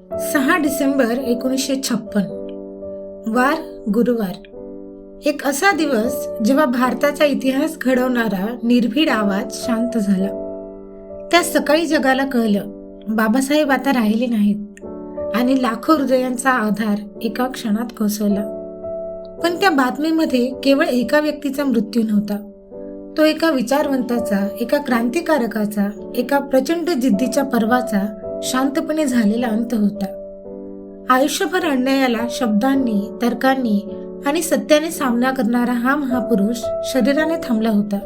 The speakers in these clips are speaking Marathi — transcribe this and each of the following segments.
सहा डिसेंबर एकोणीसशे छप्पन वार गुरुवार. एक असा दिवस जेव्हा भारताचा इतिहास घडवणारा निर्भीड आवाज शांत झाला. त्या सकाळी जगाला कळलं बाबासाहेब आता राहिले नाहीत आणि लाखो हृदयांचा आधार एका क्षणात कोसळला. पण त्या बातमीमध्ये केवळ एका व्यक्तीचा मृत्यू नव्हता. तो एका विचारवंताचा एका क्रांतिकारकाचा एका प्रचंड जिद्दीच्या पर्वाचा शांतपणे झालेला अंत होता. आयुष्यभर अन्यायाला शब्दांनी तर्कांनी आणि सत्याने सामना करणारा हा महापुरुष शरीराने थांबला होता.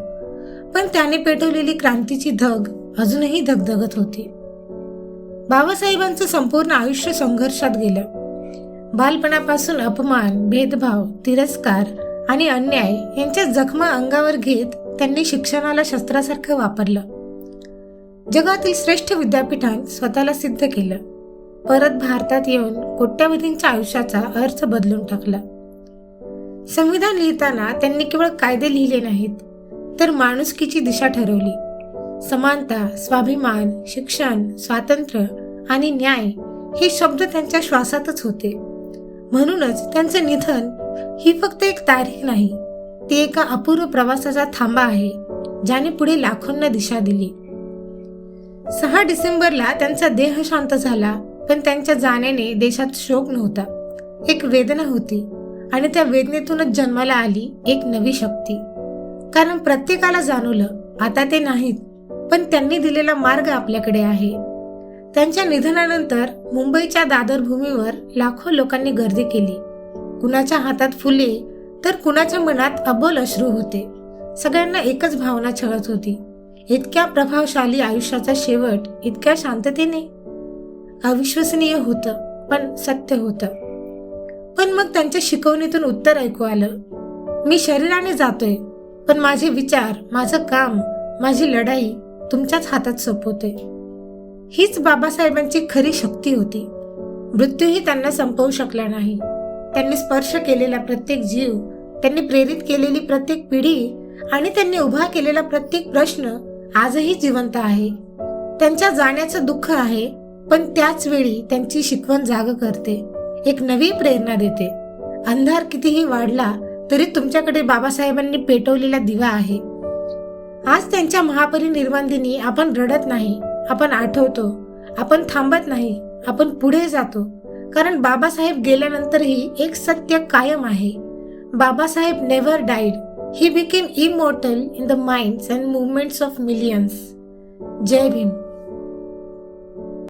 पण त्याने पेटवलेली क्रांतीची धग अजूनही धगधगत होती. बाबासाहेबांचं संपूर्ण आयुष्य संघर्षात गेलं. बालपणापासून अपमान भेदभाव तिरस्कार आणि अन्याय यांच्या जखमा अंगावर घेत त्यांनी शिक्षणाला शस्त्रासारखं वापरलं. जगातील श्रेष्ठ विद्यापीठात स्वतःला सिद्ध केलं. परत भारतात येऊन कोट्यावधींच्या आयुष्याचा अर्थ बदलून टाकला. संविधान लिहिताना त्यांनी केवळ कायदे लिहिले नाहीत तर माणुसकीची दिशा ठरवली. समानता स्वाभिमान शिक्षण स्वातंत्र्य आणि न्याय हे शब्द त्यांच्या श्वासातच होते. म्हणूनच त्यांचं निधन ही फक्त एक तारीख नाही ती एका अपूर्व प्रवासाचा थांबा आहे ज्याने पुढे लाखोंना दिशा दिली. सहा डिसेंबरला त्यांचा देह शांत झाला पण त्यांच्या जाण्याने देशात शोक नव्हता. एक वेदना होती आणि त्या वेदनेतूनच जन्माला आली एक नवी शक्ती. कारण प्रत्येकाला जाणवलं आता ते नाहीत पण त्यांनी दिलेला मार्ग आपल्याकडे आहे. त्यांच्या निधनानंतर मुंबईच्या दादर भूमीवर लाखो लोकांनी गर्दी केली. कुणाच्या हातात फुले तर कुणाच्या मनात अबोल अश्रू होते. सगळ्यांना एकच भावना छळत होती. इतक्या प्रभावशाली आयुष्याचा शेवट इतक्या शांततेने अविश्वसनीय होतं पण सत्य होतं. पण मग त्यांच्या शिकवणीतून उत्तर ऐकू आलं. मी शरीराने जातोय पण माझे विचार माझं काम माझी लढाई तुमच्याच हातात सोपवते. हीच बाबासाहेबांची खरी शक्ती होती. मृत्यूही त्यांना संपवू शकला नाही. त्यांनी स्पर्श केलेला प्रत्येक जीव त्यांनी प्रेरित केलेली प्रत्येक पिढी आणि त्यांनी उभा केलेला प्रत्येक प्रश्न आजही जिवंत आहे. त्यांच्या जाण्याचं दुःख आहे पण त्याच वेळी त्यांची शिकवण जाग करते. एक नवी प्रेरणा देते. अंधार कितीही वाढला तरी तुमच्याकडे बाबासाहेबांनी पेटवलेला दिवा आहे. आज त्यांच्या महापरिनिर्वाण दिनी आपण रडत नाही आपण आठवतो आपण थांबत नाही आपण पुढे जातो. कारण बाबासाहेब गेल्यानंतरही एक सत्य कायम आहे. Babasaheb never died He became immortal in the minds and movements of millions. Jai Bhim.